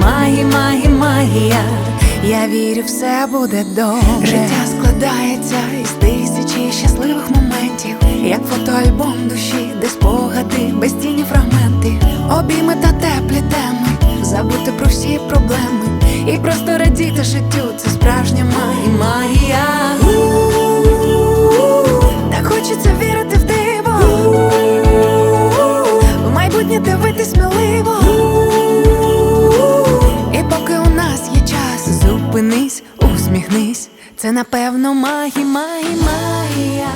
Це магія, магія. Я вірю, все буде добре. Життя складається із тисячі щасливих моментів, як фотоальбом душі, де спогади, безцінні фрагменти, обійми та теплі теми, забути про всі проблеми і просто радіти життю. Це справжня магія, магія. Так хочеться вірити в диво, в майбутнє дивитись усміхнись. Це напевно магі, магі, магія.